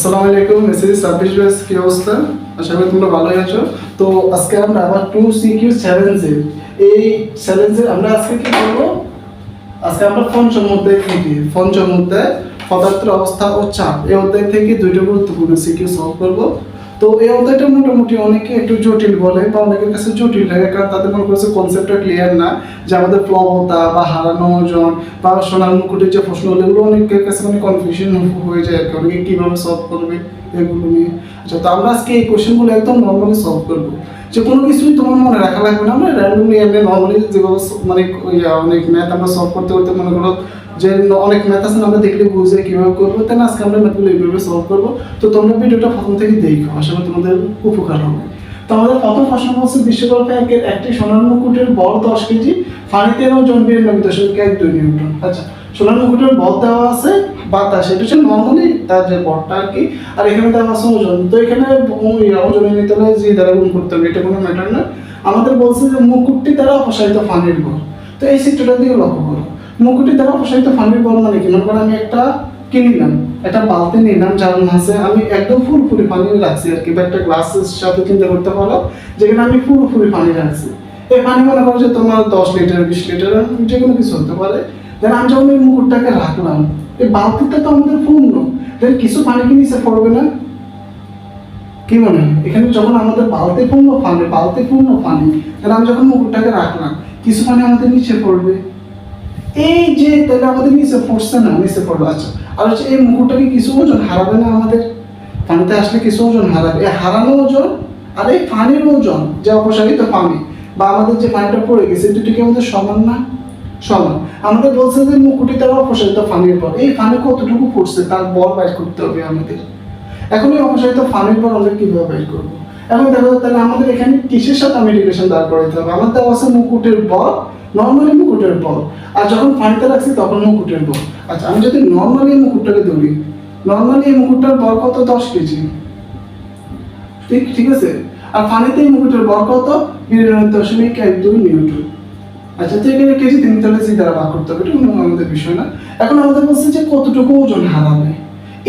আসসালামু আলাইকুম কি অবস্থা? আশা করি তোমরা ভালোই আছো। তো আজকে আমরা আবার টু সিকিউ এই চ্যালেঞ্জে আমরা আজকে কি করব? আজকে আমরা পঞ্চম অধ্যায় থেকে। পঞ্চম অধ্যায় পদার্থের অবস্থা ও চাপ। এই অধ্যায় থেকে দুইটা গুরুত্বপূর্ণ সিকিউ সলভ করব। তো এই অধ্যায়টা মোটামুটি অনেকে একটু জটিল বলে বা অনেকের কাছে জটিল লাগে, কারণ তাদের মনে করছে কনসেপ্টটা ক্লিয়ার না যে আমাদের প্লবতা বা হারানো ওজন বা সোনার মুকুটের যে প্রশ্নগুলো এগুলো অনেকের কাছে মানে কনফিউশন হয়ে যায় আর কি। কীভাবে সলভ করবে এগুলো নিয়ে। আচ্ছা তো আমরা আজকে এই কোশ্চেনগুলো একদম নর্মালি সলভ করব। যে কোনো কিছুই তোমার মনে রাখা লাগবে না। আমরা র্যান্ডমলি এমনি নর্মালি যেভাবে মানে অনেক ম্যাথ আমরা সলভ করতে করতে মনে করো যে অনেক ম্যাথ আছে আমরা দেখলে বুঝে কীভাবে করব। তাহলে আজকে আমরা ম্যাথগুলো এইভাবে সলভ করব। তো তোমরা ভিডিওটা প্রথম থেকে দেখো, আশা করি তোমাদের উপকার হবে। তো আমাদের প্রথম প্রশ্ন বলছে, বিশ্বকল্প একের একটি বল দশ কেজি পানিতে ওজন বিরানব্বই দশমিক এক দুই নিউটন আচ্ছা সোনার বল দেওয়া আছে বাতাস, এটা হচ্ছে নর্মালি তার যে বলটা আর কি। আর এখানে দেওয়া আছে ওজন। তো এখানে ও- নিতে হলে যে দ্বারা গুণ করতে হবে, এটা কোনো ম্যাটার না। আমাদের বলছে যে মুকুটটি দ্বারা অপসারিত পানির বল। তো এই চিত্রটার দিকে লক্ষ্য করো। মুকুটি দ্বারা অপসারিত পানির বল মানে কি? মনে করো আমি একটা কি নিলাম, একটা বালতি নিলাম, যার মাঝে আমি একদম পুরোপুরি পানি রাখছি আর কি, বা একটা গ্লাসের সাথে চিন্তা করতে পারো, যেখানে আমি পুরোপুরি পানি রাখছি। এই পানি মনে করো যে তোমার দশ লিটার, বিশ লিটার, যে কোনো কিছু হতে পারে। দেন আমি যখন এই মুকুটটাকে রাখলাম, এই বালতিটা তো আমাদের পূর্ণ। দেন কিছু পানি কি নিচে পড়বে না? কি মনে হয়? এখানে যখন আমাদের বালতি পূর্ণ পানি, বালতি পূর্ণ পানি তাহলে আমি যখন মুকুটটাকে রাখলাম, কিছু পানি আমাদের নিচে পড়বে। এই যে তাহলে আমাদের নিচে পড়ছে না নিচে পড়ল আচ্ছা। আর হচ্ছে এই মুকুটটাকে কিছু ওজন হারাবে না আমাদের? পানিতে আসলে কিছু ওজন হারাবে। এই হারানো ওজন আর এই পানির ওজন যে অপসারিত পানি, বা আমাদের যে পানিটা পড়ে গেছে, এই দুটো কি আমাদের সমান না? সমান। আমাদের বলছে যে মুকুটি দ্বারা অপসারিত পানির বল। এই পানি কতটুকু পড়ছে তার বল বাইর করতে হবে আমাদের। এখন এই অপসারিত পানির বল আমরা কীভাবে বাইর করব? এখন দেখো, তাহলে আমাদের এখানে কিসের সাথে আমি রিলেশন দাঁড় করাইতে হবে? আমার দেওয়া আছে মুকুটের বল নর্মালি মুকুটের বল। আর যখন পানিতে রাখছি, তখন মুকুটের বল। আচ্ছা আমি যদি নর্মালি মুকুটটাকে ধরি নর্মালি এই মুকুটটার বল কত? দশ কেজি। ঠিক ঠিক আছে? আর পানিতে এই মুকুটের বল কত? বিরানব্বই দশমিক এক দুই নিউটন আচ্ছা তো এখানে কেজি তিন, তাহলে সি দ্বারা ভাগ করতে হবে। এটা কোনো আমাদের বিষয় না। এখন আমাদের বলছে যে কতটুকু ওজন হারাবে?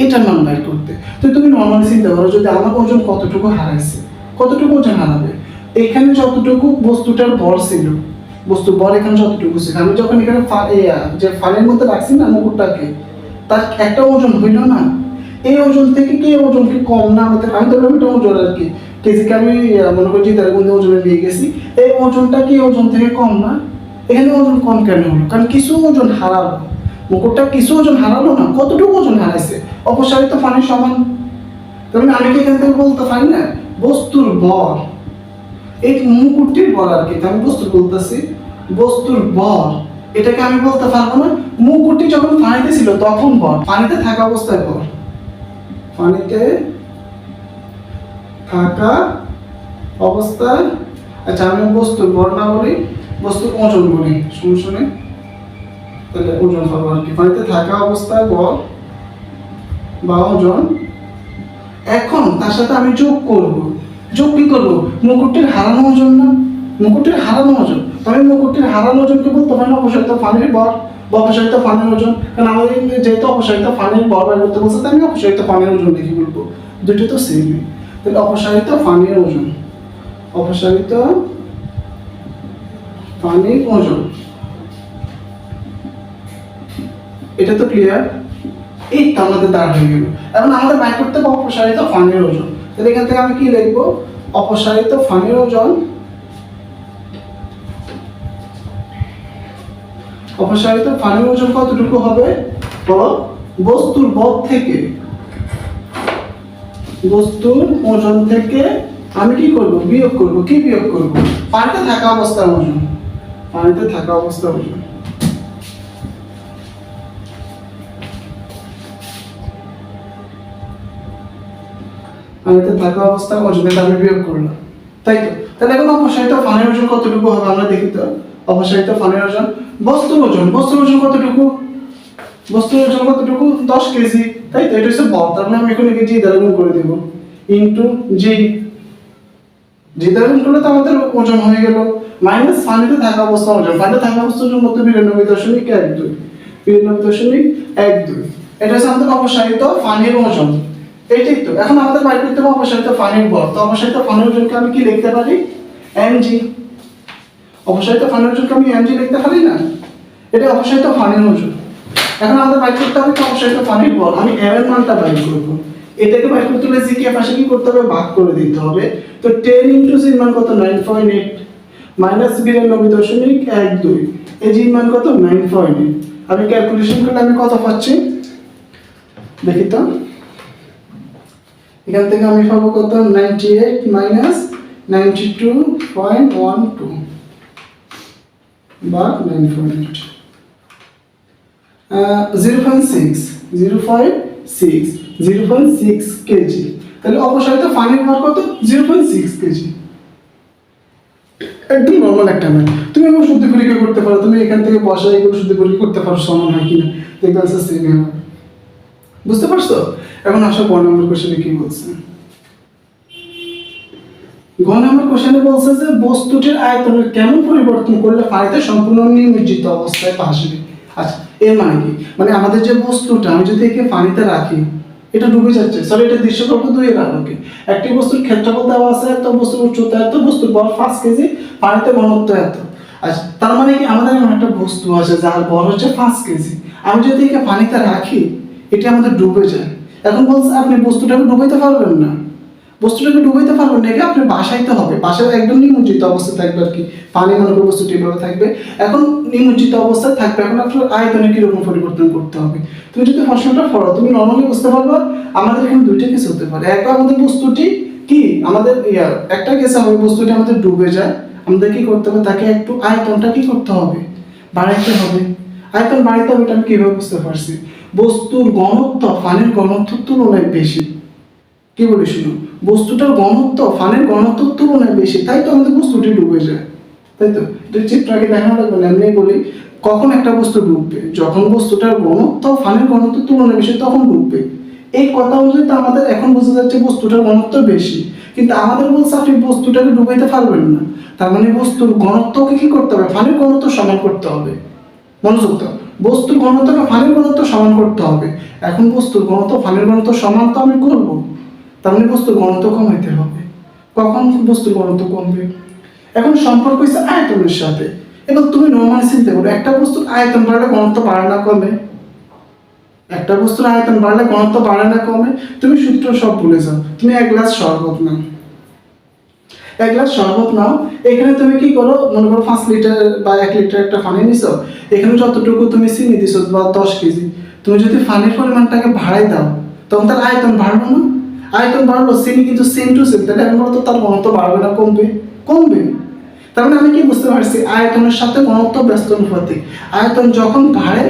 এটার মান বাইর করতে। তো তুমি নর্মালি চিন্তা করো, যদি আমার ওজন কতটুকু হারাইছে? কতটুকু ওজন হারাবে? এখানে যতটুকু বস্তুটার ভর ছিল বস্তুর ভর এখানে যতটুকু ছিল। আমি যখন এখানে ফা- এ, আ, যে ফানের মধ্যে রাখছি না মুকুরটাকে তার একটা ওজন হইল না। এই ওজন থেকে কি ওজন কি কম না আমাদের আমি ধরলাম এটা ওজন আর কি। কেজিকে আমি মনে করি যে তার মধ্যে ওজনে নিয়ে গেছি। এই ওজনটা কি ওজন থেকে কম না? এখানে ওজন কম কেন হলো? কারণ কিছু ওজন হারালো। মুকুটটা কিছু ওজন হারালো না কতটুকু ওজন হারাইছে? অপসারিত পানির সমান। তার মানে আমি কি এখান থেকে বলতে পারি না? বস্তুর ভর এই মুকুটটির ভর আর কি আমি বস্তু বলতেছি, বস্তুর ভর এটাকে আমি বলতে পারব না, মুকুটটি যখন পানিতে ছিল তখন ভর পানিতে থাকা অবস্থায় ভর পানিতে থাকা অবস্থায় আচ্ছা আমি বস্তুর ভর না বলি, বস্তুর ওজন বলি সমস্যা শুনে তাহলে ওজন হবে আর কি, পানিতে থাকা অবস্থায় ভর বা ওজন। এখন তার সাথে আমি যোগ করব। যোগ কি করব? মুকুটটির হারানো ওজন না মুকুটটির হারানো ওজন। তবে মুকুটটির হারানো ওজনকে বলতে পারি না, অপসারিত পানির বর বা অপসারিত পানির ওজন। কারণ আমাদের যেহেতু অপসারিত পানির বর বের করতে বলছে তাই আমি অপসারিত পানির ওজন লিখে বলব। দুটো তো সেমই তাহলে অপসারিত পানির ওজন, অপসারিত পানির ওজন। এটা তো ক্লিয়ার এই তো আমাদের দাঁড় হয়ে গেল। এখন আমাদের বাইর করতে হবে অপসারিত ফানির ওজন। তাহলে এখান থেকে আমি কি লিখব? অপসারিত ফানির ওজন। অপসারিত ফানির ওজন কতটুকু হবে? বলো। বস্তুর বদ থেকে। বস্তুর ওজন থেকে আমি কি করব? বিয়োগ করব। কি বিয়োগ করব? পানিতে থাকা অবস্থার ওজন। পানিতে থাকা অবস্থার ওজন। পানিতে থাকা অবস্থা ওজনের আমি বিয়োগ করলাম। তাই তো? তাহলে এখন অপসারিত ফানের ওজন কতটুকু হবে আমরা দেখি তো? অপসারিত ফানের ওজন? বস্তুর ওজন। বস্তুর ওজন কতটুকু? বস্তুর ওজন কতটুকু? দশ কেজি। তাই তো? এটা হচ্ছে বল। তার মানে আমি এখন একে জি দ্বারা গুণ করে দেবো। ইন্টু জি জি দ্বারা গুণ করলে তো আমাদের ওজন হয়ে গেল। মাইনাস ফানিতে থাকা অবস্থা ওজন। পানিতে থাকা অবস্থা ওজন কত বিরানব্বই দশমিক এক দুই। বিরানব্বই দশমিক এক দুই। এটা হচ্ছে আমাদের অপসারিত পানির ওজন। এইটাই তো। এখন আমাদের বাইর করতে হবে অবসাহিত ফানির বল তো অবসাহিত ফানির ওজনকে আমি কি লিখতে পারি? এমজি অবসাহিত ফানির ওজনকে আমি এমজি লিখতে পারি না? এটা অবসাহিত ফানির ওজন এখন আমাদের বাইর করতে হবে কি? অবসাহিত ফানির বল আমি এম এর মানটা বাইর করব। এটাকে বাইর করতে হলে জি কে পাশে কি করতে হবে? ভাগ করে দিতে হবে। তো টেন ইন্টু জির মান কত? Nine point eight. মাইনাস বিরানব্বই দশমিক এক দুই। এই জির মান কত? Nine point eight. আমি ক্যালকুলেশন করলে আমি কত পাচ্ছি? দেখি তো। এখান থেকে আমি পাবো কত ninety eight minus ninety two point one two বা nine point zero point six zero point six zero point six KG. তাহলে অবশ্যই তো পানির ভর কত? Zero point six KG. একদম নর্মাল একটা ম্যাথ তুমি এগুলো শুদ্ধ পরীক্ষা করতে পারো। তুমি এখান থেকে বসা এগুলো শুদ্ধ পরীক্ষা করতে পারো, সমান হয় কিনা। দেখবে আনসার সেম হবে বুঝতে পারছ? এখন আসো গ নম্বর কোশ্চেনে কি বলছে? গ নম্বর কোশ্চেনে বলছে যে, বস্তুটির আয়তনের কেমন পরিবর্তন করলে পানিতে সম্পূর্ণ নিমজ্জিত অবস্থায় আসবে? আচ্ছা এর মানে কি? মানে আমাদের যে বস্তুটা, আমি যদি একে পানিতে রাখি, এটা ডুবে যাচ্ছে। সরি এটা দৃশ্যকল্প দুই এর আলোকে একটি বস্তুর ক্ষেত্রফল দেওয়া আছে, এত বস্তুর উচ্চতা এত, বস্তুর বল পাঁচ কেজি পানিতে ঘনত্ব এত। আচ্ছা তার মানে কি? আমাদের এমন একটা বস্তু আছে যার বল হচ্ছে পাঁচ কেজি। আমি যদি একে পানিতে রাখি এটা আমাদের ডুবে যায়। এখন বলছে, আপনি বস্তুটাকে ডুবাইতে পারবেন না। বস্তুটাকে ডুবাইতে পারবেন না, একে আপনি বাসাইতে হবে। বাসায় একদম নিমজ্জিত অবস্থায় থাকবে আর কি। পানি মনে করে বস্তুটি এভাবে থাকবে। এখন নিমজ্জিত অবস্থায় থাকবে। এখন আপনার আয়তনে কীরকম পরিবর্তন করতে হবে? তুমি যদি প্রশ্নটা পড়ো, তুমি নর্মালি বুঝতে পারবে, আমাদের এখানে দুইটা কেস হতে পারে। একটা আমাদের বস্তুটি কি? আমাদের ইয়া, একটা কেসে হবে বস্তুটি আমাদের ডুবে যায়। আমাদের কি করতে হবে? তাকে একটু আয়তনটা কি করতে হবে? বাড়াইতে হবে। আয়তন বাড়াইতে হবে এটা আমি কীভাবে বুঝতে পারছি? বস্তুর ঘনত্ব ফানের ঘনত্বের তুলনায় বেশি। কি বলি শুনুন বস্তুটার ঘনত্ব ফানের ঘনত্বের তুলনায় বেশি, তাই তো আমাদের বস্তুটি ডুবে যায়। তাই তো? এটা চিত্রকে দেখানো লাগবে না এমনি বলি, কখন একটা বস্তু ডুববে? যখন বস্তুটার ঘনত্ব ফানের ঘনত্বের তুলনায় বেশি, তখন ডুববে। এই কথা অনুযায়ী তো আমাদের এখন বোঝা যাচ্ছে বস্তুটার ঘনত্ব বেশি। কিন্তু আমাদের বলছে আপনি বস্তুটাকে ডুবাইতে পারবেন না। তার মানে বস্তুর ঘনত্বকে কি করতে হবে? ফানের ঘনত্ব সমান করতে হবে। মনোযোগ বস্তুর ঘনত্বকে ফানের ঘনত্ব সমান করতে হবে। এখন বস্তুর ঘনত্ব ফানের ঘনত্ব সমান তো আমি করব। তার মানে বস্তুর ঘনত্ব কমাইতে হবে। কখন বস্তুর ঘনত্ব কমবে? এখন সম্পর্ক হচ্ছে আয়তনের সাথে। এবার তুমি নর্মালি চিন্তা করো, একটা বস্তুর আয়তন বাড়লে ঘনত্ব বাড়ে না কমে? একটা বস্তুর আয়তন বাড়লে ঘনত্ব বাড়ে না কমে? তুমি সূত্র সব ভুলে যাও। তুমি এক গ্লাস শরবত নাও। এক গ্লাস শরবত নাও। এখানে তুমি কি করো? মনে করো পাঁচ লিটার বা এক লিটার একটা পানি নিছো। এখানে যতটুকু তুমি চিনি দিছো বা দশ কেজি। তুমি যদি পানির পরিমাণটাকে বাড়াই দাও, তখন তার আয়তন বাড়বে না। আয়তন বাড়লো, চিনি কিন্তু সেম টু সেম তাহলে আমি বলতো তার ঘনত্ব বাড়বে না, কমবে। কমবে। তার মানে আমি কি বুঝতে পারছি? আয়তনের সাথে ঘনত্ব ব্যস্ত অনুপাতিক আয়তন যখন বাড়ে,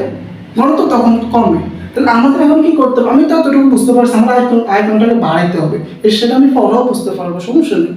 ঘনত্ব তখন কমে। তাহলে আমাদের এখন কি করতে হবে? আমি তো এতটুকু বুঝতে পারছি, আমার আয়তন আয়তনটাকে বাড়াইতে হবে। সেটা আমি পরেও বুঝতে পারব, সমস্যা নেই।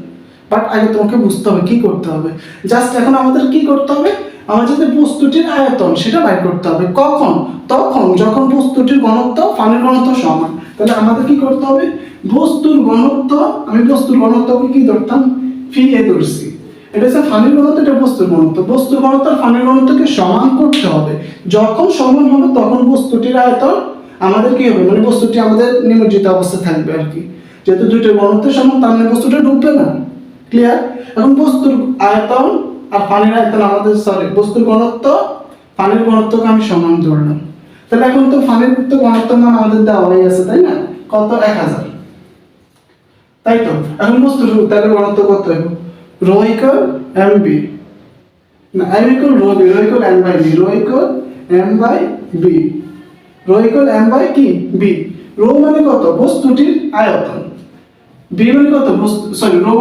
বাট আগে তোমাকে বুঝতে হবে কি করতে হবে। জাস্ট এখন আমাদের কি করতে হবে? আমার যদি বস্তুটির আয়তন, সেটা বাইর করতে হবে। কখন? তখন। যখন বস্তুটির ঘনত্ব, পানির ঘনত্ব সমান। তাহলে আমাদের কি করতে হবে? বস্তুর ঘনত্ব, আমি বস্তুর ঘনত্বকে কি ধরতাম? ফি এ ধরছি। এটা হচ্ছে ফানির ঘনত্ব, এটা বস্তুর ঘনত্ব। বস্তুর ঘনত্ব আর ফানির ঘনত্বকে সমান করতে হবে। যখন সমান হবে, তখন বস্তুটির আয়তন আমাদের কি হবে? মানে বস্তুটি আমাদের নিমজ্জিত অবস্থায় থাকবে আর কি। যেহেতু দুইটার ঘনত্ব সমান, তার মানে বস্তুটা ডুববে না। ক্লিয়ার এখন বস্তুর আয়তন আর পানির আয়তন আমাদের সরি বস্তুর ঘনত্ব, পানির ঘনত্বকে আমি সমান ধরলাম তাহলে এখন তো পানির তো ঘনত্ব মান আমাদের দেওয়াই আছে তাই না? কত? এক হাজার। তাই তো? এখন বস্তুর তাহলে ঘনত্ব কত হবে রো ইকুয়াল এম বি না M rho B M by B rho equal M by B rho M by কি? বি রো মানে কত? বস্তুটির আয়তন। বি মানে কত সরি রো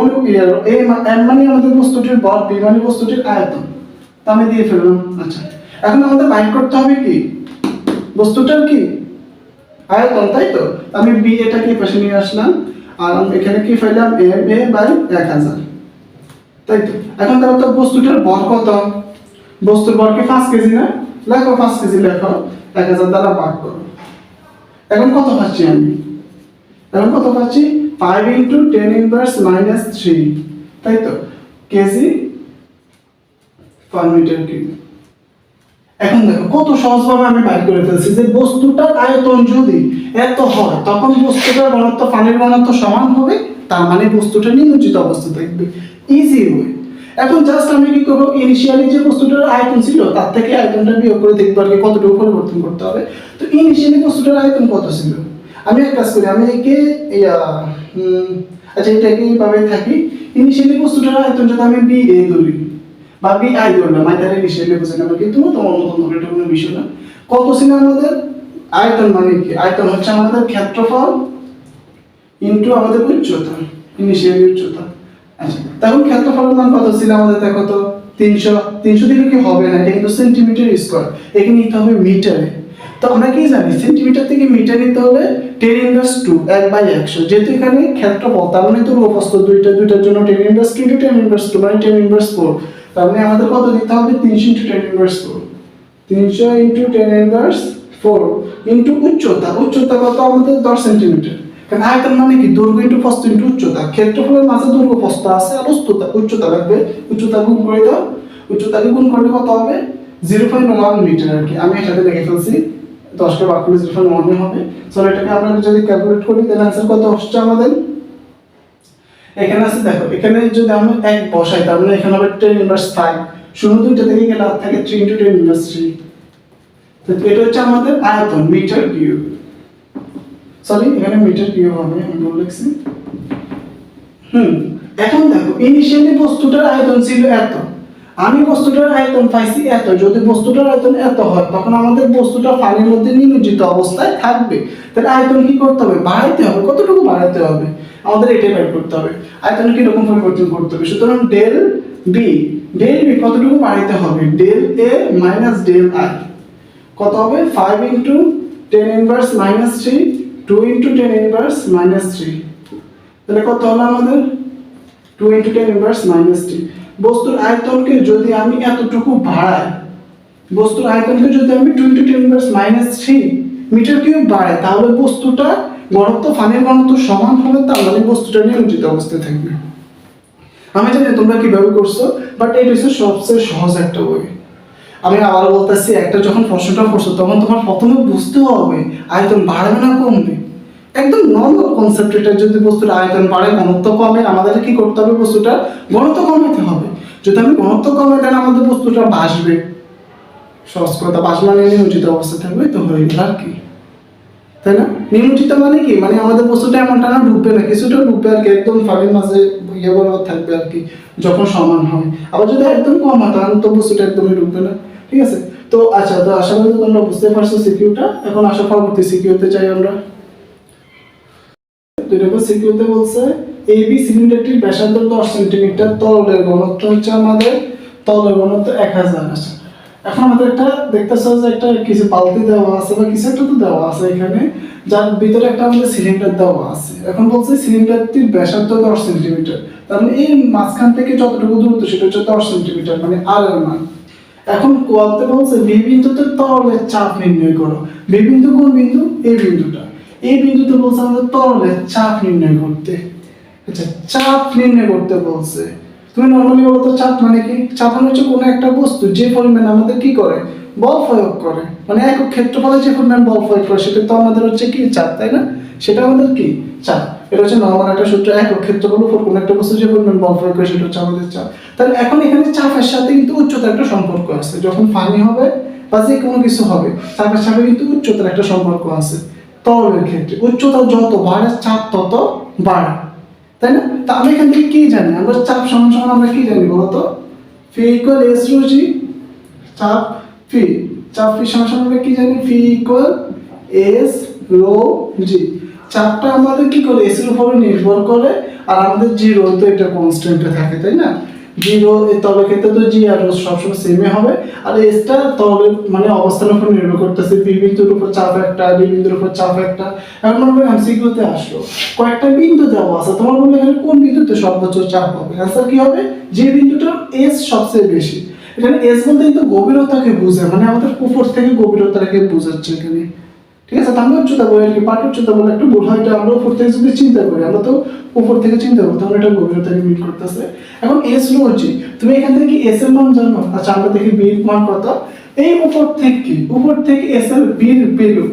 এ এম মানে আমাদের বস্তুটির বল বি মানে বস্তুটির আয়তন। তা আমি দিয়ে ফেললাম আচ্ছা। এখন আমাদের বাইর করতে হবে কি? বস্তুটার কি? আয়তন, তাই তো? আমি বি এটাকে পাশে নিয়ে আসলাম, আর আমি এখানে কি ফেললাম এ বাই এক হাজার। তাই তো? এখন দেখো তো বস্তুটার ভর কত? বস্তুর ভর কি পাঁচ কেজি না? লেখো পাঁচ কেজি, লেখো। এক হাজার দ্বারা ভাগ করো। এখন কত পাচ্ছি আমি? এখন কত পাচ্ছি? Five into ten inverse minus three তাই তো? কেজি পার মিটার কিউব এখন দেখো, কত সহজভাবে আমি বাইর করে ফেলছি যে বস্তুটার আয়তন যদি এত হয়, তখন বস্তুটার ঘনত্ব পানির ঘনত্ব সমান হবে, তার মানে বস্তুটা নিমজ্জিত অবস্থা থাকবে। ইজি ওয়ে এখন জাস্ট আমি কি করব? ইনিশিয়ালি যে বস্তুটার আয়তন ছিল, তার থেকে আয়তনটা বিয়োগ করে দেখব আর কি কতটুকু পরিবর্তন করতে হবে। তো ইনিশিয়ালি বস্তুটার আয়তন কত ছিল? আমি এক কাজ করি, আমি একে আচ্ছা এটাকে এইভাবে থাকি? ইনিশিয়ালি বস্তুটার আয়তন যদি আমি বি এ ধরি, বা বি আই ধরলাম আই তাহলে ইনিশিয়ালি বুঝে নেব কিন্তু তোমার মতন ধরে, এটা কোনো বিষয় না। কত ছিল আমাদের? আয়তন মানে কি? আয়তন হচ্ছে আমাদের ক্ষেত্রফল ইনটু আমাদের উচ্চতা ইনিশিয়ালি উচ্চতা। আচ্ছা তখন ক্ষেত্রফলের মান কত ছিল আমাদের? দেখো তো, তিনশো তিনশো দিলে কি হবে না? এটা কিন্তু সেন্টিমিটার স্কোয়ার এখানে নিতে হবে মিটারে তো আমরা কি জানি? সেন্টিমিটার থেকে মিটার নিতে হলে টেন ইনভার্স টু এক বাই একশো। যেহেতু এখানে ক্ষেত্রফল, তার মানে তো রূপস্থ দুইটা, দুইটার জন্য ten inverse two into ten inverse two মানে টেন ইনভার্স ফোর তার মানে আমাদের কত দিতে হবে? তিনশো ইন্টু টেন ইনভার্স ফোর তিনশো into ten inverse four into উচ্চতা। উচ্চতা কত? আমাদের দশ সেন্টিমিটার কারণ আয়তন মানে কি? দৈর্ঘ্য ইন্টু প্রস্থ ইন্টু উচ্চতা। ক্ষেত্রফলের মাঝে দৈর্ঘ্য প্রস্থ আছে আর উচ্চতা উচ্চতা লাগবে। উচ্চতা গুণ করে দাও। উচ্চতাকে গুণ করলে কত হবে? জিরো পয়েন্ট ওয়ান মিটার আর কি। আমি এটাতে দেখে ফেলছি। দশটা বাক করলে জিরো পয়েন্ট ওয়ান হবে। চলো এটাকে আমরা যদি ক্যালকুলেট করি, তাহলে অ্যান্সার কত হচ্ছে আমাদের? এখানে আছে, দেখো, এখানে যদি আমরা এক বসাই, তার মানে এখানে হবে টেন ইনভার্স ফাইভ শূন্য দুইটা থেকে গেলে আর থাকে three into ten inverse three তো এটা হচ্ছে আমাদের আয়তন মিটার কিউব সরি এখানে মিটার কিউব হবে, আমি ভুল লিখছি। হুম, এখন দেখো ইনিশিয়ালি বস্তুটার আয়তন ছিল এত। আমি বস্তুটার আয়তন পাইছি এত, যদি বস্তুটার আয়তন এত হয়, তখন আমাদের বস্তুটা পানির মধ্যে নিমজ্জিত অবস্থায় থাকবে। তাহলে আয়তন কি করতে হবে? বাড়াইতে হবে। কতটুকু বাড়াইতে হবে? আমাদের এটাই বের করতে হবে। আয়তন কি রকম পরিবর্তন করতে হবে? সুতরাং ডেল বি ডেল বি কতটুকু বাড়াইতে হবে? Del A minus del I কত হবে? Five into ten inverse minus three two into ten inverse minus three তাহলে কত হলো আমাদের? Two into ten inverse minus three বস্তুর আয়তনকে যদি আমি এতটুকু বাড়াই, বস্তুর আয়তনকে যদি আমি twenty two inverse minus three metre cube বাড়াই, তাহলে বস্তুটা ঘনত্ব, ফানির ঘনত্ব সমান হবে তাহলে মানে বস্তুটা নিয়ন্ত্রিত অবস্থায় থাকবে। আমি জানি তোমরা কীভাবে করছ বাট এটা হচ্ছে সবচেয়ে সহজ একটা বই আমি আবার বলতেছি, একটা যখন প্রশ্নটা করছ, তখন তোমার প্রথমে বুঝতে হবে আয়তন বাড়বে না কমবে। একদম নর্মাল কনসেপ্ট এটা, যদি বস্তুর আয়তন বাড়ে, ঘনত্ব কমে আমাদের কি করতে হবে বস্তুটা? ঘনত্ব কমাতে হবে। যদি আমি ঘনত্ব কমে তাহলে আমাদের বস্তুটা বাসবে সহজ কথা বাস মানে নিয়োজিত অবস্থা থাকবে তো হয়ে গেল আর কি। তাই না? নিমজ্জিত মানে কি? মানে আমাদের বস্তুটা এমনটা না, ডুববে না, কিছুটা ডুববে আর কি, একদম ফালির মাঝে ইয়ে বরাবর থাকবে আর কি, যখন সমান হয় আবার যদি একদম কম হয় তখন তো বস্তুটা একদমই ডুববে না, ঠিক আছে? তো আচ্ছা তো আশা করি তোমরা বুঝতে পারছ সিকিউটা এখন আশা পরবর্তী সিকিউতে চাই আমরা। দুই নম্বর সিকিউতে বলছে বি সিলিন্ডারটির ব্যাসার্ধ দশ সেন্টিমিটার, তরলের ঘনত্ব হচ্ছে আমাদের, তরলের ঘনত্ব এক হাজার আছে এখন আমাদের একটা যে একটা কিছু দেওয়া আছে বা কিছু একটা তো দেওয়া আছে এখানে, যার ভিতরে একটা আমাদের সিলিন্ডার দেওয়া আছে। এখন বলছে সিলিন্ডারটির ব্যাসার্ধ দশ সেন্টিমিটার, তার মানে এই মাঝখান থেকে যতটুকু দূরত্ব সেটা হচ্ছে দশ সেন্টিমিটার মানে আর এর মান। এখন কোয়ালতে বলছে বি বিন্দুতে তরলের চাপ নির্ণয় করো। বি বিন্দু কোন বিন্দু? এই বিন্দুটা। এই বিন্দুতে বলছে আমাদের তরলের চাপ নির্ণয় করতে। আচ্ছা চাপ নির্ণয় করতে বলছে। তুমি নর্মালি বলো তো চাপ মানে কি? চাপ মানে হচ্ছে কোনো একটা বস্তু যে পরিমাণ আমাদের কি করে? বল প্রয়োগ করে। মানে একক ক্ষেত্রফলে যে পরিমাণ বল প্রয়োগ করে, সেটা তো আমাদের হচ্ছে কি? চাপ, তাই না? সেটা আমাদের কি? চাপ। এটা হচ্ছে নর্মাল একটা সূত্র। একক ক্ষেত্রফলের উপর কোনো একটা বস্তু যে পরিমাণ বল প্রয়োগ করে, সেটা হচ্ছে আমাদের চাপ। তাহলে এখন এখানে চাপের সাথে কিন্তু উচ্চতার একটা সম্পর্ক আছে। যখন পানি হবে বা যে কোনো কিছু হবে, চাপের সাথে কিন্তু উচ্চতার একটা সম্পর্ক আছে। তরলের ক্ষেত্রে। উচ্চতা যত বাড়ে, চাপ তত বাড়ে। তাই না? তা আমি এখান থেকে কি জানি? আমরা চাপ সমান সমান আমরা কি জানি বলতো? Phi equal S rho G চাপ ফি চাপ ফি সমান সমান আমরা কি জানি? Phi equal S rho G চাপটা আমাদের কি করে? এস এর উপরে নির্ভর করে, আর আমাদের জিরো তো এটা কনস্ট্যান্টে থাকে, তাই না? জিরো তলের ক্ষেত্রে তো জি আর সবসময় সেমই হবে। আর এসটা মানে অবস্থানের উপর নির্ভর করতেছে। বিন্দুর উপর চাপ একটা বিন্দুর উপর চাপ একটা। এখন মনে করি এমসিকিউতে আসলো। কয়েকটা বিন্দু দেওয়া আছে। তোমার বললে এখানে কোন বিন্দুতে সর্বোচ্চ চাপ হবে? কি হবে? যে বিন্দুটার এস সবচেয়ে বেশি। এখানে এস বলতে কিন্তু গভীরতাকে বোঝায়। মানে আমাদের উপর থেকে গভীরতাকে বোঝাচ্ছে এখানে। ঠিক আছে, তাহলে উচ্চতা বলে আর কি পাট উচ্চতা বলে একটু হয়, এটা আমরা উপর থেকে যদি চিন্তা করি, আমরা তো উপর থেকে চিন্তা করি তখন এটা গভীরতাকে মিট করতেছে। এখন এস রো হচ্ছে, তুমি এখান থেকে এস এর মান জানো? আচ্ছা আমরা দেখি বি এর মান কত। এই উপর থেকে উপর থেকে এস এল বির ভ্যালু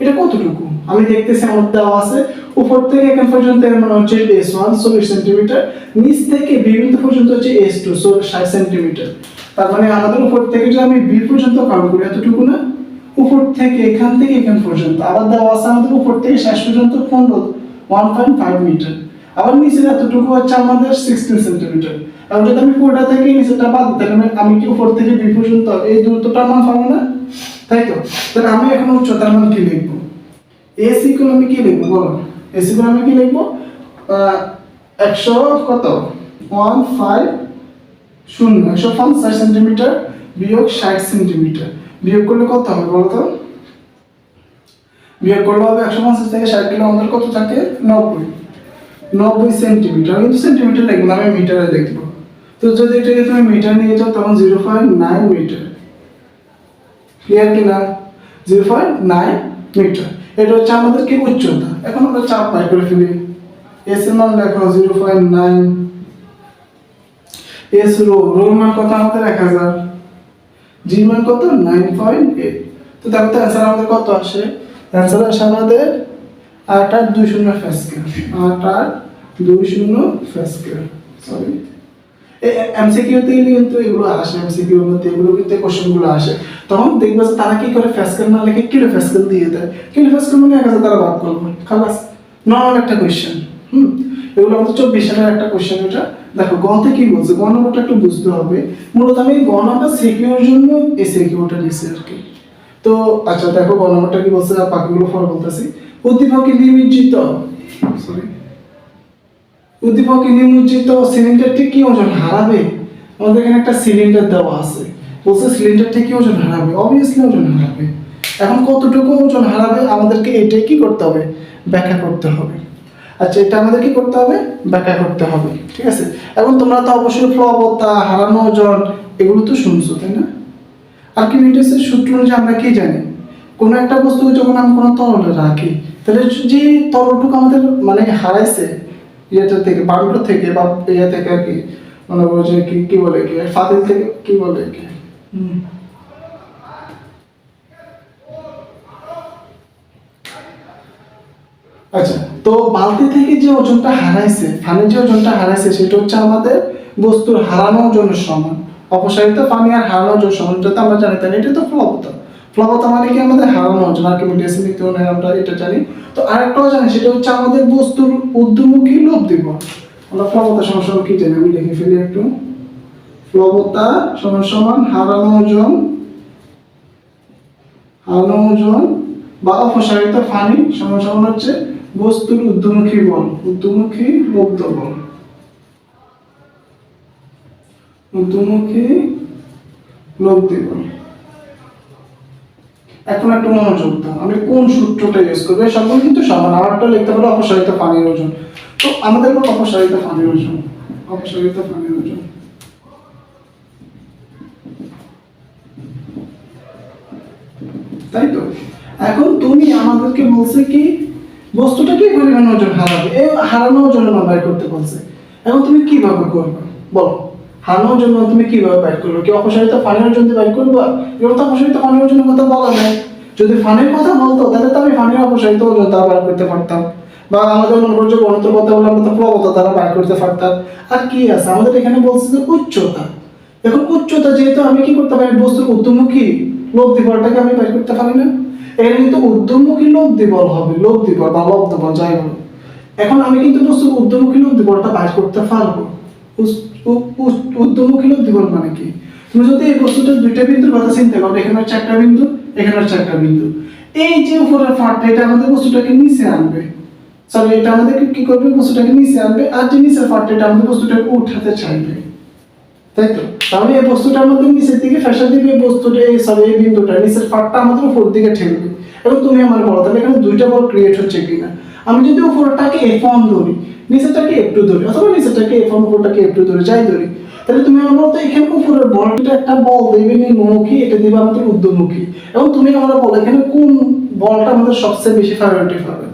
এটা কতটুকু? আমি দেখতেছি আমার দেওয়া আছে, উপর থেকে এখান পর্যন্ত এর মানে হচ্ছে এস ওয়ান চল্লিশ সেন্টিমিটার নিচ থেকে বি বিন্দু পর্যন্ত হচ্ছে এস টু ষাট সেন্টিমিটার তার মানে আমাদের উপর থেকে যদি আমি বি পর্যন্ত কাউন্ট করি, এতটুকু না? উপর থেকে এখান থেকে এখান পর্যন্ত। আবার দেওয়া আছে আমাদের উপর থেকে শেষ পর্যন্ত পনেরো ওয়ান পয়েন্ট ফাইভ মিটার আবার নিচে এতটুকু হচ্ছে আমাদের সিক্সটিন সেন্টিমিটার এবং যদি আমি পুরোটা থেকে নিচেটা বাদ দিই, তাহলে আমি কি উপর থেকে বি পর্যন্ত? এই দূরত্বটা মান পাবো না? তাই তো? তাহলে আমি এখন উচ্চতার মান কি লিখব? এসি গুলো আমি কি লিখব? বলো। এসি গুলো আমি কি লিখব? একশো কত? ওয়ান ফাইভ শূন্য। একশো পঞ্চাশ সেন্টিমিটার বিয়োগ ষাট সেন্টিমিটার বিয়োগ করলে কত হবে বলো তো বিয়োগ করলে হবে একশো পঞ্চাশ থেকে ষাট কিলো, আমাদের কত থাকে? নব্বই। নব্বই সেন্টিমিটার কিন্তু সেন্টিমিটার লিখব আমি মিটারে লিখব। তো যদি এটাকে তুমি মিটার নিয়ে যাও, তখন zero point nine metre clear কি না জিরো পয়েন্ট নাইন মিটার এটা হচ্ছে আমাদের কি উচ্চতা? এখন আমরা চাপ বাই করে ফেলি। এস এর মান দেখো zero point nine S rho রোর মান কত আমাদের? এক হাজার। জি মান কত? নাইন পয়েন্ট এইট তো তারপর অ্যান্সার আমাদের কত আসে? অ্যান্সার আসে আমাদের আট আট দুই শূন্য ফ্যাসকেল আট আট দুই শূন্য ফ্যাসকেল সরি এমসিকিউতে কিন্তু এগুলো আসে এমসিকিউ মধ্যে এগুলো কিন্তু কোশ্চেনগুলো আসে। তখন দেখবে যে তারা কি করে ফ্যাসকেল না লিখে কিলো ফ্যাসকেল দিয়ে দেয়? কিলো ফ্যাসকেল মানে এক হাজার তারা বাদ করবে খালাস নর্মাল একটা কোয়েশ্চেন হুম? এগুলো আমাদের চব্বিশ সালের একটা কোশ্চেন এটা দেখো গতে কি বলছে? গ একটু বুঝতে হবে। মূলত আমি গ জন্য এই আর কি। তো আচ্ছা দেখো, গ কি বলছে? পরে বলতেছি নিমজ্জিত সরি নিমজ্জিত কি ওজন হারাবে? আমাদের এখানে একটা সিলিন্ডার দেওয়া আছে। বলছে সিলিন্ডারটি কি ওজন হারাবে? অবভিয়াসলি ওজন হারাবে। এখন কতটুকু ওজন হারাবে? আমাদেরকে এটাই কি করতে হবে? ব্যাখ্যা করতে হবে। আচ্ছা এটা আমাদের কি করতে হবে? ব্যাখ্যা করতে হবে। ঠিক আছে। এখন তোমরা তো অবশ্যই প্লবতা হারানো ওজন এগুলো তো শুনছো তাই না? আর কি আর্কিমিডিসের সূত্র অনুযায়ী আমরা কি জানি? কোনো একটা বস্তুকে যখন আমি কোনো তরলে রাখি তাহলে যে তরলটুকু আমাদের মানে হারাইছে ইয়েটা থেকে বাল্বটা থেকে বা ইয়ে থেকে আর কি মানে যে কি কি বলে কি ফাদিল থেকে কি বলে কি? হুম। আচ্ছা তো বালতি থেকে যে ওজনটা হারাইছে ফানির যে ওজনটা হারাইছে, সেটা হচ্ছে আমাদের বস্তুর হারানো ওজনের সমান। অপসারিত পানি আর হারানো ওজন সমান, এটা তো আমরা জানি তাই এটা তো প্লবতা প্লবতা মানে কি আমাদের হারানো ওজন, আর কি মিডিয়াসি নিত্যনের আমরা এটা জানি। তো আরেকটাও জানি সেটা হচ্ছে আমাদের বস্তুর ঊর্ধ্বমুখী লোভ দিব। আমরা সমান সমান কি জানি, আমি লিখে ফেলি একটু। প্লবতা সমান সমান হারানো ওজন হারানো ওজন বা অপসারিত ফানি সমান সমান হচ্ছে বস্তুর ঊর্ধ্বমুখী বল, ঊর্ধ্বমুখী লব্ধ বল। ঊর্ধ্বমুখী এখন একটু মনোযোগ দাও। আমি কোন সূত্রটা ইউজ করব? এই কিন্তু সমান। লিখতে পারো অপসারিত পানির ওজন। তো আমাদের কোনো অপসারিত পানির ওজন? অপসারিত পানির ওজন। তাই তো? এখন তুমি আমাদেরকে বলছে কি বস্তুটা কি পরিমাণ ওজন হারাবে। এই হারানো ওজনের মান বের করতে বলছে। এখন তুমি কীভাবে করবে? বলো। হারানোর জন্য তুমি কীভাবে বের করবে? কি অপসারিত ফানের জন্য বের করবে? এবার তো অপসারিত ফানের ওজনের কথা বলা নাই যদি ফানের কথা বলতো, তাহলে তো আমি ফানের অপসারিত ওজন দ্বারা বের করতে পারতাম। বা আমাদের মনে করছে গণিতের কথা বলে আমরা তো প্রবতা দ্বারা বের করতে পারতাম। আর কি আছে? আমাদের এখানে বলছে যে উচ্চতা। এখন উচ্চতা যেহেতু আমি কি করতে পারি? বস্তুর ঊর্ধ্বমুখী লোভ দিবলটাকে আমি বের করতে পারি না? এখানে কিন্তু ঊর্ধ্বমুখী লোভ দিবল হবে লোভ দিবল বা লব্ধ বল যাই হোক এখন আমি কিন্তু বস্তুর ঊর্ধ্বমুখী লোভ দিবলটা বের করতে পারব। ঊর্ধ্বমুখী লোভ দিবল মানে কি? তুমি যদি এই বস্তুটার দুইটা বিন্দুর কথা চিন্তা করো, এখানে একটা বিন্দু, এখানে একটা বিন্দু। এই যে উপরের ফাটটা এটা আমাদের বস্তুটাকে নিচে আনবে। সরি এটা আমাদেরকে কি করবে? বস্তুটাকে নিচে আনবে, আর যে নিচের ফাটটা এটা আমাদের বস্তুটাকে উঠাতে চাইবে। তাই তো? তাহলে এই বস্তুটা আমাদের নিচের দিকে ফেসা দিবে, এই বস্তুটা, এই বিন্দুটা, নিচের ফাটটা আমাদের উপর দিকে ঠেলবে। এবং তুমি আমার বলো তাহলে এখানে দুইটা বল ক্রিয়েট হচ্ছে কিনা? আমি যদি উপরটাকে এফ ধরি, নিচেরটাকে এফ টু ধরি, অথবা নিচেরটাকে এফ উপরটাকে এফ টু ধরি যাই ধরি, তাহলে তুমি আমার এখানে উপরের বলটা একটা বল দেবে নিম্নমুখী, এটা দিবে আমাদের ঊর্ধ্বমুখী। এবং তুমি আমরা বলো, এখানে কোন বলটা আমাদের সবচেয়ে বেশি প্রায়োরিটি পাবে?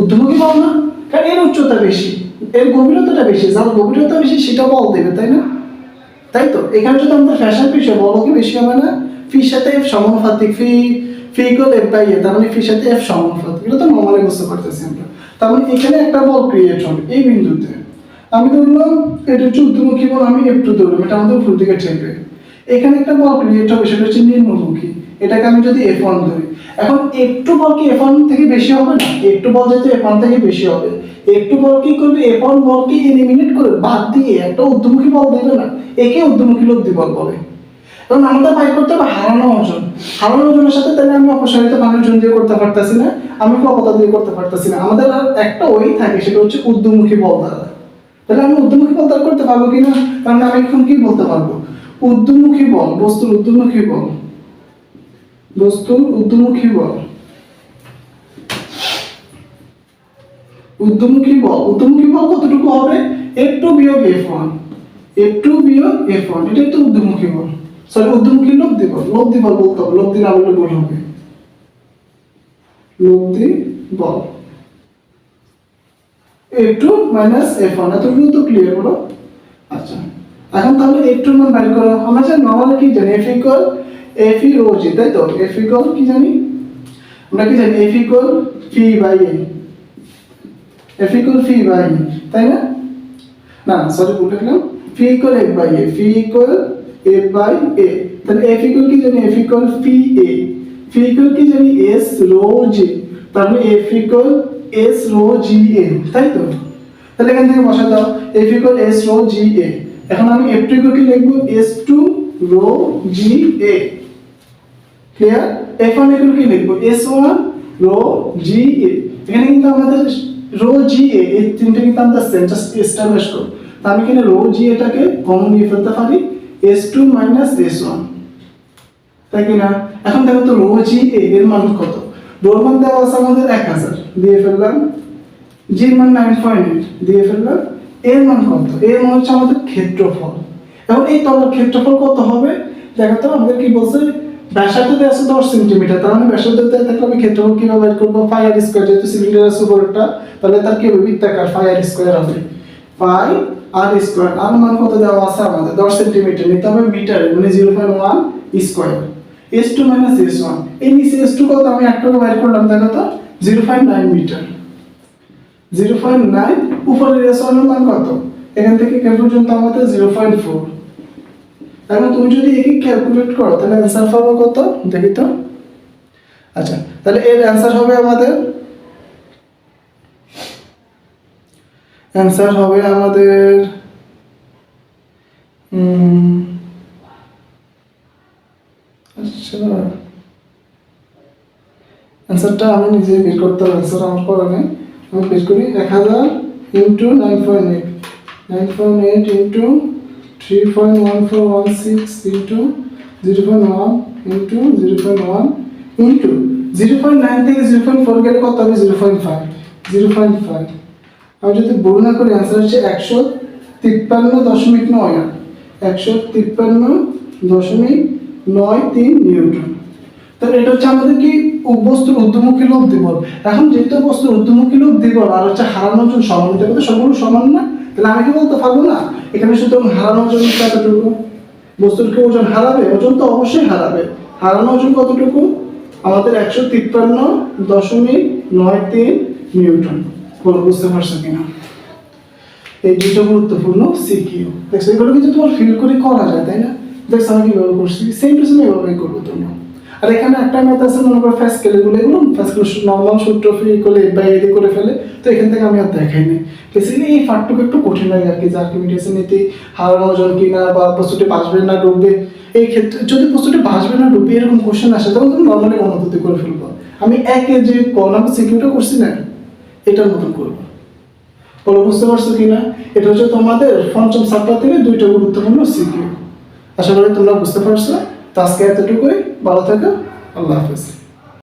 ঊর্ধ্বমুখী বল না? কারণ এর উচ্চতা বেশি, এর গভীরতাটা বেশি, যার গভীরতা বেশি সেটা বল দেবে, তাই না? তাই তো? এখানে যদি আমাদের ফ্যাশন বিষয় বলো কি বেশি হবে না? ফির সাথে এফ সমানুপাতিক phi phi equal F by A তার মানে ফির সাথে এফ সমানুপাতিক এটা তো নর্মালি বুঝতে পারতেছি আমরা। তার মানে এখানে একটা বল ক্রিয়েট হবে এই বিন্দুতে। আমি ধরলাম, এটা হচ্ছে ঊর্ধ্বমুখী বল আমি এফ টু ধরলাম, এটা আমাদের উপর দিকে ঠেকবে এখানে একটা বল ক্রিয়েট হবে, সেটা হচ্ছে নিম্নমুখী। এটাকে আমি যদি এফ ওয়ান ধরি এখন একটু বল কি এফ থেকে বেশি হবে না? একটু বল যেহেতু এফ থেকে বেশি হবে। একটু বল কি করবে? এফ ওয়ান বলকে এলিমিনেট করে বাদ দিয়ে একটা ঊর্ধ্বমুখী বল দেবে না? একে ঊর্ধ্বমুখী লব্ধি বল বলে। এবং আমাদের বাই করতে হবে হারানো ওজন। হারানো ওজনের সাথে তাহলে আমি অপসারিত পানির ওজন দিয়ে করতে পারতেছি না, আমি প্রবতা দিয়ে করতে পারতেছি না। আমাদের আর একটা ওই থাকে, সেটা হচ্ছে ঊর্ধ্বমুখী বল দ্বারা। তাহলে আমি ঊর্ধ্বমুখী বল করতে পারব কিনা কারণ আমি এখন কি বলতে পারব? ঊর্ধ্বমুখী বল, বস্তুর ঊর্ধ্বমুখী বল। বস্তুর ঊর্ধ্বমুখী বল। ঊর্ধ্বমুখী বল। ঊর্ধ্বমুখী বল কতটুকু হবে? এফ টু বিয়োগ এফ ওয়ান এফ টু বিয়োগ এফ ওয়ান এটাই তো ঊর্ধ্বমুখী বল। সরি ঊর্ধ্বমুখী লব্ধি বল। লব্ধি বল বলতে হবে। লব্ধি না বললে ভুল হবে। লব্ধি বল। F two minus F one এতটুকু তো ক্লিয়ার বলো? আচ্ছা। এখন তাহলে এফ টুর মান বাইর করো। আমরা জানি নর্মালি কি জানি? F equal F E rho G তাই তো? এফ ইকুয়াল কি জানি? আমরা কি জানি? F equal phi by A F equal phi by A তাই না? না সরি ভুল লিখলাম phi equal F by A phi equal F by A তাহলে এফ ইকুয়াল কি জানি? F equal phi A phi equal কি জানি? এস রো জি তাহলে F equal S rho G A তাই তো? তাহলে এখান থেকে বসা দাও। F equal S rho G A এখন আমি এফ টু ইকুয়াল কি লিখব? S two rho G A clear one equal কি লিখব? S one rho G A এখানে কিন্তু আমাদের রো জি এ এই তিনটে কিন্তু আমরা জাস্ট এস্টাবলিশ করব। তা আমি এখানে রো জি এটাকে কমন নিয়ে ফেলতে পারি S two minus S one তাই কি না এখন দেখো তো রো জি এ এর মান কত? রোর মান দেওয়া আছে আমাদের এক হাজার। দিয়ে ফেললাম জির মান নাইন পয়েন্ট দিয়ে ফেললাম এর মান কত? এর মান হচ্ছে আমাদের ক্ষেত্রফল। এখন এই তলার ক্ষেত্রফল কত হবে? দেখো তো, আমাদের কি বলছে? ব্যাসার্ধ আছে দশ সেন্টিমিটার তার মানে ব্যাসার্ধ থাকলে আমি ক্ষেত্রফল কীভাবে বের করব? স্কোয়ার যেহেতু সিলিন্ডার আছে তাহলে তার কি বৃত্তাকার স্কোয়ার হবে। আর স্কোয়ার আর মান কত দেওয়া আছে আমাদের? দশ সেন্টিমিটার নিতে হবে মিটারে মানে zero point one square S two minus S one এই নিচে এস টু কত? আমি একটা বের করলাম, দেখো তো zero point nine metre zero point nine উপরের এস ওয়ানের মান কত? এখান থেকে এখান পর্যন্ত আমাদের জিরো পয়েন্ট ফোর এখন তুমি যদি একে ক্যালকুলেট করো, তাহলে অ্যান্সার পাবো কত? দেখি তো। আচ্ছা তাহলে এর অ্যান্সার হবে আমাদের অ্যান্সার হবে আমাদের আচ্ছা। অ্যান্সারটা আমি নিজে বের করতে হবে অ্যান্সার আমার নেই। আমি বের করি এক হাজার into nine point eight nine point eight into three point one four one six into zero point one into zero point one into zero point nine থেকে জিরো পয়েন্ট ফোর গেলে কত হবে? Zero point five zero point five আমি যদি বর্ণনা করি answer হচ্ছে একশো তিপ্পান্ন দশমিক নয়। আট একশো তিপ্পান্ন দশমিক নয় তিন নিউটন তাহলে এটা হচ্ছে আমাদের কি বস্তুর ঊর্ধ্বমুখী লোভ দিবল এখন যেহেতু বস্তুর ঊর্ধ্বমুখী লোভ দিবল আর হচ্ছে হারানোর জন্য সমান হবে সবগুলো সমান না? তাহলে আমি কি বলতে পারব না? এখানে শুধু হারানোর জন্য কতটুকু বস্তুর কি ওজন হারাবে, ওজন তো অবশ্যই হারাবে। হারানো ওজন কতটুকু? আমাদের একশো তিপ্পান্ন দশমিক নয় তিন নিউটন। বলো, বুঝতে পারছ কিনা? এই দুটো গুরুত্বপূর্ণ সিকিউ। দেখছ, এগুলো কিন্তু তোমার ফিল করে করা যায়, তাই না? দেখছ, আমি কীভাবে করছি? সেম টু সেম এভাবেই করব তোমরা। আর এখানে একটা ম্যাথ আছে, মনে করো ফ্যাসকেল এগুলো এগুলো ফ্যাসকেল নর্মাল সূত্র ফি করে বা এদি করে ফেলে। তো এখান থেকে আমি আর দেখাই নাই। বেসিক্যালি এই ফাটটুকু একটু কঠিন লাগে আর কি যে আর্কিমিডিয়াসের নীতি, হারানো ওজন কিনা বা বস্তুটি ভাসবে না ডুববে। এই ক্ষেত্রে যদি বস্তুটি ভাসবে না ডুববে, এরকম কোশ্চেন আসে, তখন তুমি নর্মালি অনুভূতি করে ফেলব। আমি একে যে কলাম সিকিউটা করছি না এটার মতন করব। বলো, বুঝতে পারছ কিনা? এটা হচ্ছে তোমাদের পঞ্চম সাপ্তাহ থেকে দুইটা গুরুত্বপূর্ণ সিকিউ আশা করি তোমরা বুঝতে পারছ। তো আজকে এতটুকুই ভালো থাকো আল্লাহ হাফেজ।